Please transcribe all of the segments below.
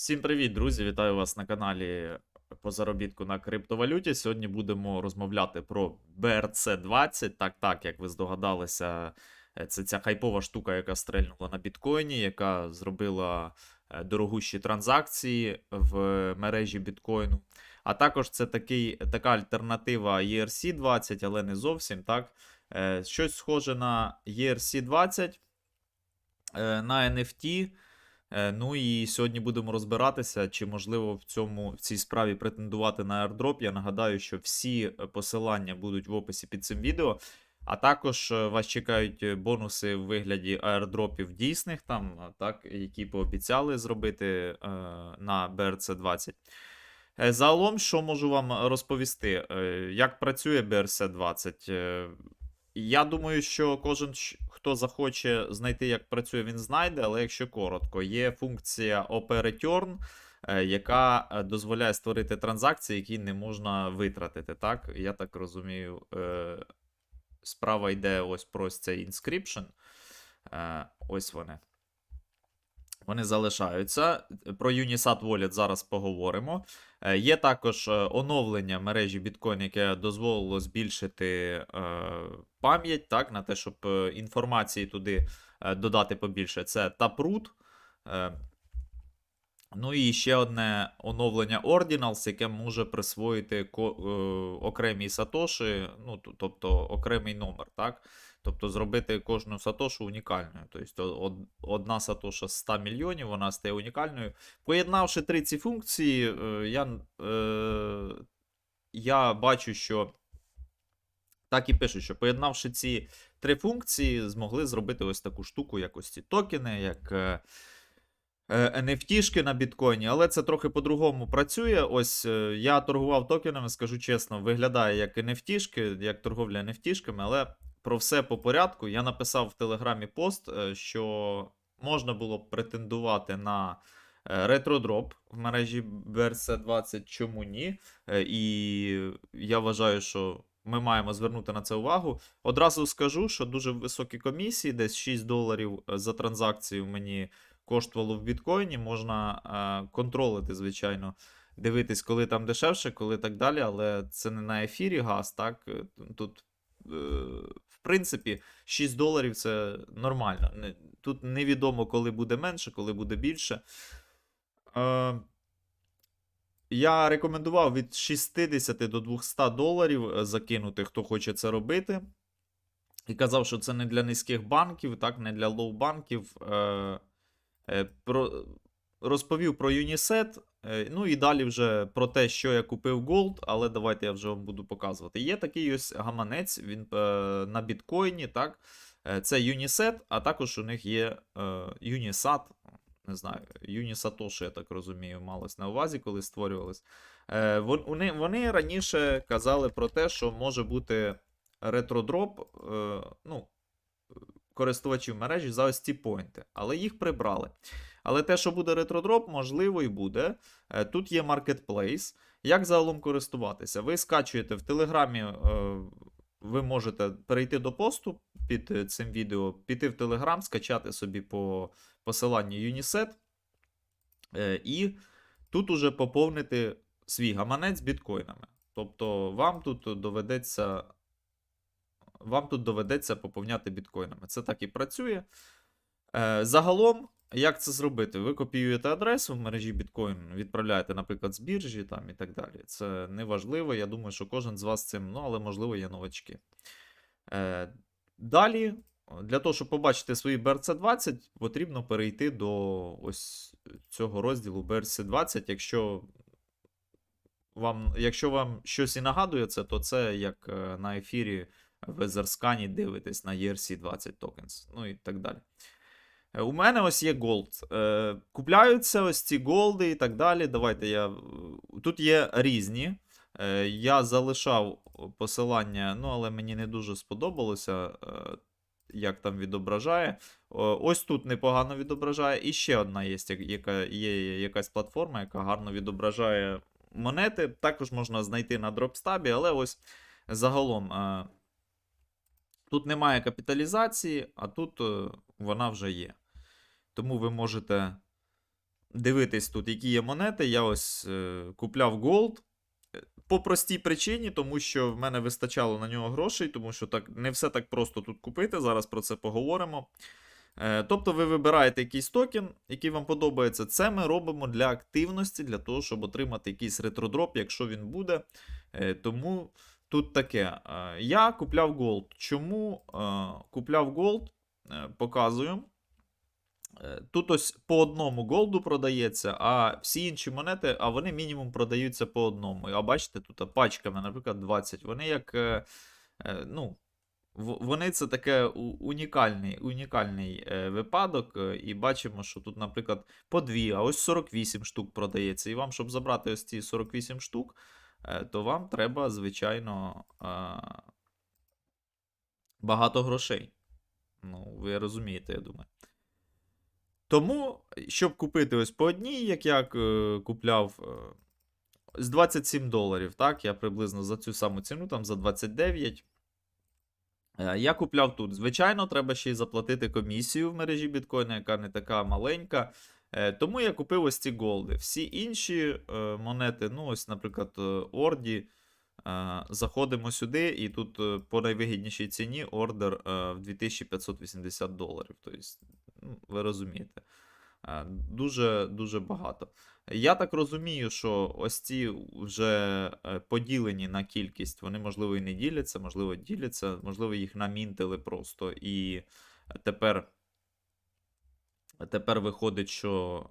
Всім привіт, друзі! Вітаю вас на каналі по заробітку на криптовалюті. Сьогодні будемо розмовляти про BRC20. Так, так, як ви здогадалися, е, це ця хайпова штука, яка стрельнула на біткоїні, яка зробила е, дорогущі транзакції в мережі біткоїну. А також це такий, така альтернатива ERC20, але не зовсім так. Е, Щось схоже на ERC20 е, на NFT. Е, Ну і сьогодні будемо розбиратися, чи можливо в цьому в цій справі претендувати на airdrop. Я нагадаю, що всі е, посилання будуть в описі під цим відео. А також е, вас чекають бонуси в вигляді аердропів дійсних, там, так, які пообіцяли зробити е, на BRC20. Е, Загалом, що можу вам розповісти, Е, як працює BRC20? Е, Я думаю, що кожен, хто захоче знайти, як працює, він знайде, але якщо коротко, є функція OP-Return, е, яка е, дозволяє створити транзакції, які не можна витратити. Так? Я так розумію, е, справа йде ось про цей inscription. Ось вони. Вони залишаються. Про Unisat Wallet зараз поговоримо. Е, Є також е, оновлення мережі Bitcoin, яке дозволило збільшити е, пам'ять так, на те, щоб інформації туди додати побільше. Це Taproot. Ну і ще одне оновлення Ordinals, яке може присвоїти окремі сатоші, ну, тобто окремий номер, так? Тобто зробити кожну сатошу унікальною. Тобто одна сатоша з 100 мільйонів, вона стає унікальною. Поєднавши три ці функції, е, я, е, я бачу, що так і пишуть, що поєднавши ці три функції, змогли зробити ось таку штуку, як ось ці токени, як. е, е, NFT-шки на біткоїні, але це трохи по-другому працює. Ось е, я торгував токенами, скажу чесно, виглядає як NFT-шки, як торговля NFT-шками, але про все по порядку. Я написав в Телеграмі пост, е, що можна було б претендувати на е, ретродроп в мережі BRC20, чому ні? Е, І я вважаю, що. Ми маємо звернути на це увагу. Одразу скажу, що дуже високі комісії, десь 6 доларів за транзакцію мені коштувало в біткоїні, можна контролити, звичайно, дивитись, коли там дешевше, коли так далі, але це не на ефірі газ, так? Тут, принципі, 6 доларів це нормально. Тут невідомо, коли буде менше, коли буде більше. Е, я рекомендував від 60 до 200 доларів е, закинути, хто хоче це робити. І казав, що це не для низьких банків, так, не для лоу-банків. Е, е, про, розповів про е, ну і далі вже про те, що я купив Gold, але давайте я вже вам буду показувати. Є такий ось гаманець він е, на біткоїні, так? Е, це Unisat, а також у них є е, Unisat, не знаю, Unisatoshi, я так розумію, малось на увазі, коли створювались. Е, вони, вони раніше казали про те, що може бути ретродроп, е, ну, користувачів мережі за ось ці поінти, але їх прибрали. Але те, що буде ретродроп, можливо і буде. Е, Тут є маркетплейс. Як загалом користуватися? Ви скачуєте в Телеграмі, е, ви можете перейти до посту під е, цим відео, піти в Телеграм, скачати собі по посиланню Unisat. Е, І тут уже поповнити свій гаманець біткоїнами. Тобто вам тут доведеться. Вам тут доведеться поповняти біткоїнами. Це так і працює. Е, загалом, як це зробити? Ви копіюєте адресу в мережі біткоін, відправляєте, наприклад, з біржі там, і так далі. Це не важливо. Я думаю, що кожен з вас цим, ну, але можливо, є новачки. Е, далі, для того, щоб побачити свої BRC20, потрібно перейти до ось цього розділу BRC20. Якщо вам, якщо вам щось і нагадує це, то це як е, на ефірі в Ezerskani дивитесь на ERC20 tokens, ну і так далі. Е, У мене ось є Gold. Е, Купляються ось ці голди і так далі. Давайте я. е, Тут є різні. Я залишав посилання, ну, але мені не дуже сподобалося, як там відображає. Ось тут непогано відображає. І ще одна є, яка є якась платформа, яка гарно відображає монети. Також можна знайти на дропстабі, але ось загалом. Тут немає капіталізації, а тут е, вона вже є. Тому ви можете дивитись тут, які є монети. Я ось е, купляв Gold. Е, По простій причині, тому що в мене вистачало на нього грошей, тому що так не все так просто тут купити. Зараз про це поговоримо. Тобто ви вибираєте якийсь токен, який вам подобається. Це ми робимо для активності, для того, щоб отримати якийсь ретродроп, якщо він буде. Тому тут таке. Е, Я купляв Gold. Чому е, купляв Gold? Е, Показую. Тут ось по одному голду продається, а всі інші монети, а вони мінімум продаються по одному. А бачите, тут пачками, наприклад, 20. Вони як. ну, вони це таке унікальний, унікальний випадок. І бачимо, що тут, наприклад, по 2, а ось 48 штук продається. І вам, щоб забрати ось ці 48 штук, то вам треба, звичайно, е, багато грошей. Ну, ви розумієте, я думаю. Тому, щоб купити ось по одній, як я е, купляв е, з 27 доларів, так, я приблизно за цю саму ціну, там за 29. Е, Я купляв тут. Звичайно, треба ще й заплатити комісію в мережі біткоїна, яка не така маленька. Е, Тому я купив ось ці голди. Всі інші е, монети, ну, ось, наприклад, е, Орді. Заходимо сюди, і тут по найвигіднішій ціні ордер в 2580 доларів. Тобто, ну, ви розумієте. Дуже дуже багато. Я так розумію, що ось ці вже поділені на кількість, вони, можливо, і не діляться, можливо, діляться, можливо, їх намінтили просто. І тепер, тепер виходить, що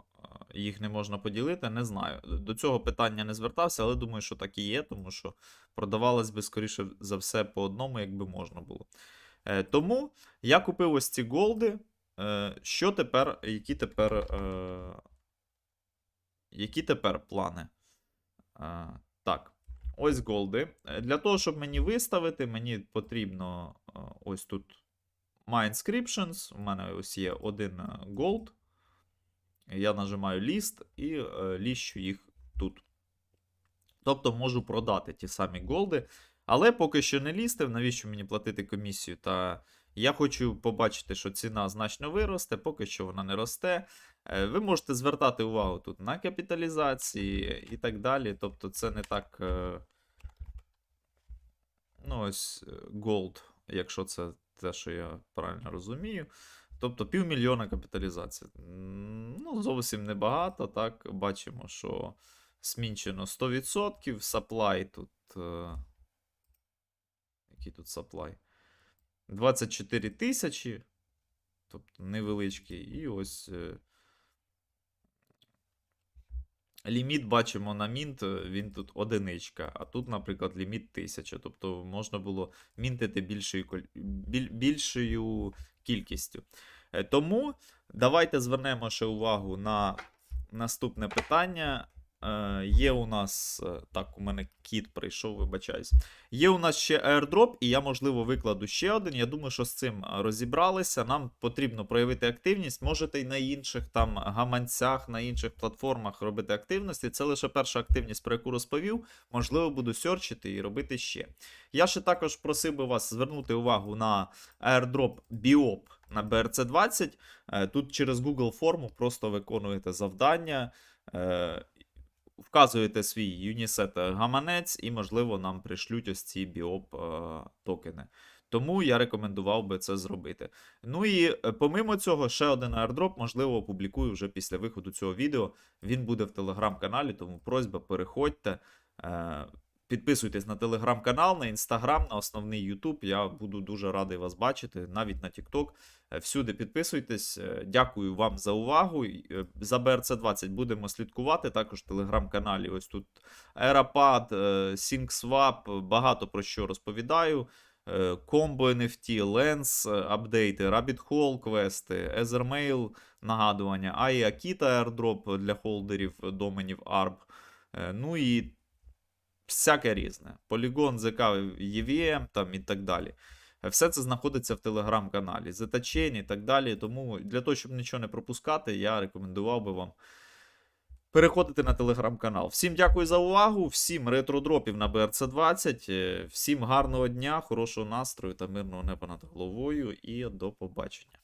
їх не можна поділити. Не знаю. До цього питання не звертався, але думаю, що так і є, тому що продавалось би, скоріше за все, по одному, якби можна було. Е, Тому я купив ось ці голди. Е, Що тепер, які тепер, е, які тепер плани? Так, ось голди. Для того, щоб мені виставити, мені потрібно ось тут My Inscriptions. У мене ось є один е, gold. Я нажимаю ліст і е, ліщу їх тут. Тобто можу продати ті самі голди. Але поки що не лістив, навіщо мені платити комісію? Та я хочу побачити, що ціна значно виросте, поки що вона не росте. Е, Ви можете звертати увагу тут на капіталізації і так далі. Тобто, це не так. Ну, ось Gold, якщо це те, що я правильно розумію. Тобто півмільйона капіталізація. Ну, зовсім небагато, так. Бачимо, що смінчено 100%. Supply тут. е, Який тут supply? 24 тисячі. Тобто невеличкий. І ось. е, Ліміт бачимо на мінт, е, він тут одиничка, а тут, наприклад, ліміт 1000. Тобто можна було мінтити більшою, більшою кількістю. Е, Тому давайте звернемо ще увагу на наступне питання. Е, Є у нас. е, Так, у мене кіт прийшов, вибачаюсь. Є у нас ще airdrop, і я, можливо, викладу ще один. Я думаю, що з цим розібралися. Нам потрібно проявити активність. Можете й на інших там гаманцях, на інших платформах робити активності. Це лише перша активність, про яку розповів. Можливо, буду серчити і робити ще. Я ще також просив би вас звернути увагу на airdrop BIOP на BRC20. Е, Тут через Google форму просто виконуєте завдання. Е, Вказуєте свій Unisat гаманець, і, можливо, нам пришлють ось ці біоп е, токени. Тому я рекомендував би це зробити. Ну і е, помимо цього, ще один airdrop, можливо, опублікую вже після виходу цього відео. Він буде в телеграм-каналі, тому просьба, переходьте. Підписуйтесь на телеграм-канал, на інстаграм, на основний Ютуб. Я буду дуже радий вас бачити, навіть на TikTok. Е, Всюди підписуйтесь. Е, Дякую вам за увагу. Е, За BRC20 будемо слідкувати. Також в телеграм-каналі. Ось тут Aerapad, SyncSwap, багато про що розповідаю. Combo NFT, Lens, апдейти, Rabbit Hole квести, Ethermail нагадування, Akita airdrop для холдерів доменів ARB. Ну і всяке різне. Polygon, ZK, EVM там і так далі. Все це знаходиться в телеграм-каналі, Zetachain і так далі. Тому для того, щоб нічого не пропускати, я рекомендував би вам переходити на телеграм-канал. Всім дякую за увагу, всім ретродропів на BRC20, е, всім гарного дня, хорошого настрою та мирного неба над головою і до побачення.